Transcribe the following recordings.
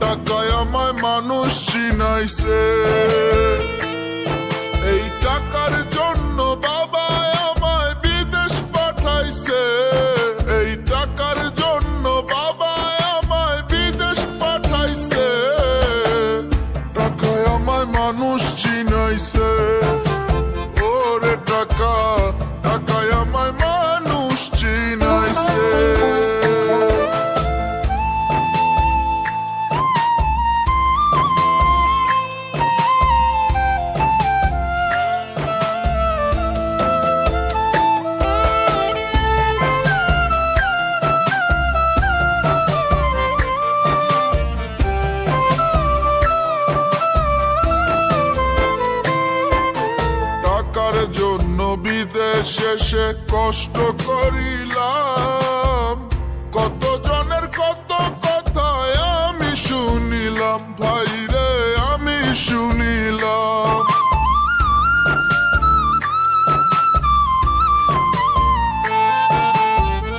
টাকায় আমায় মানুষ চিনাইছে। এই টাকার জন্য বাবা আমায় বিদেশ পাঠাইছে। এই টাকার জন্য বাবা আমায় বিদেশ পাঠাইছে। টাকায় আমায় মানুষ চিনাইছে। ওরে টাকা। সে কষ্ট করিলাম। কত জনের কত কথায় আমি শুনিলাম। ভাই রে, আমি শুনিলাম।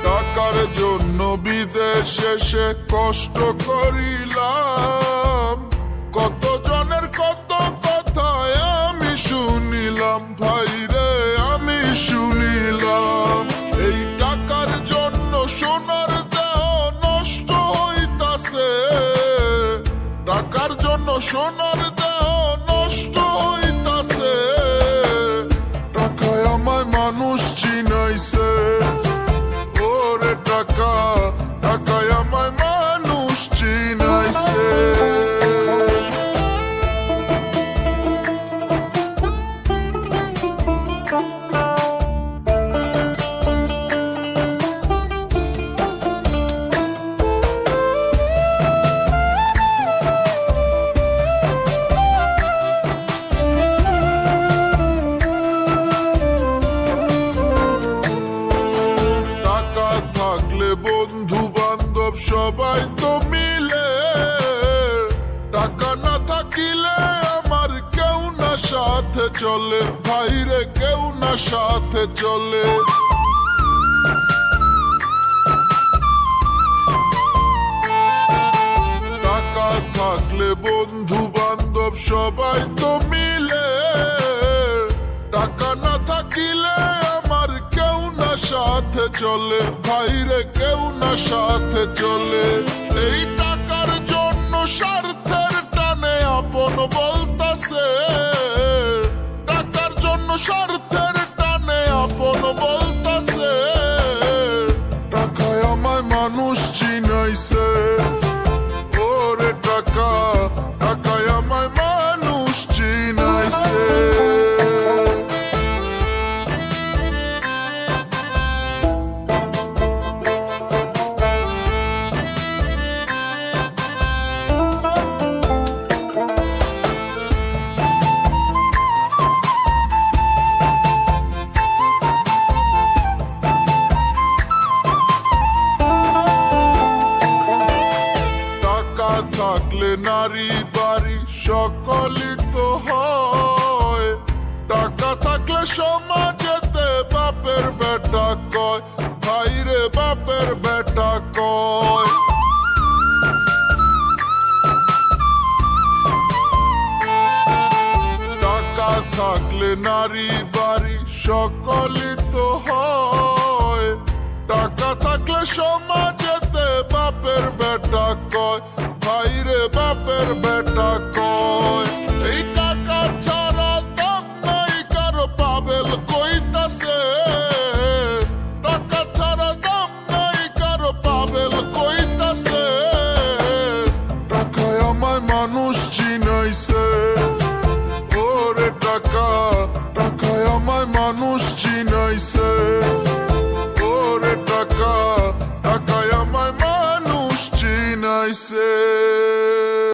টাকার জন্য বিদেশে সে কষ্ট করিলাম। কত টাকার জন্য সোনার সবাই তো মিলে। টাকা না থাকিলে আমার কেউ না, সাথে চলে। ভাইরে কেউ না, সাথে চলে। টাকা থাকলে বন্ধু বান্ধব সবাই তো সাথে চলে বাইরে কেউ না সাথে চলে। এই টাকার জন্য স্বার্থের টানে আপন বলতাছে। টাকার জন্য স্বার্থের থাকলে নারী বাড়ি সকলই তো হয়। টাকা থাকলে সমাজেতে বাপের বেটা কয় ভাইরে বাপের বেটা কয়। টাকা থাকলে নারী বাড়ি সকলই তো হয়। টাকা থাকলে সমাজেতে বাপের বেটা কয় ভাইরে বাপের বেটা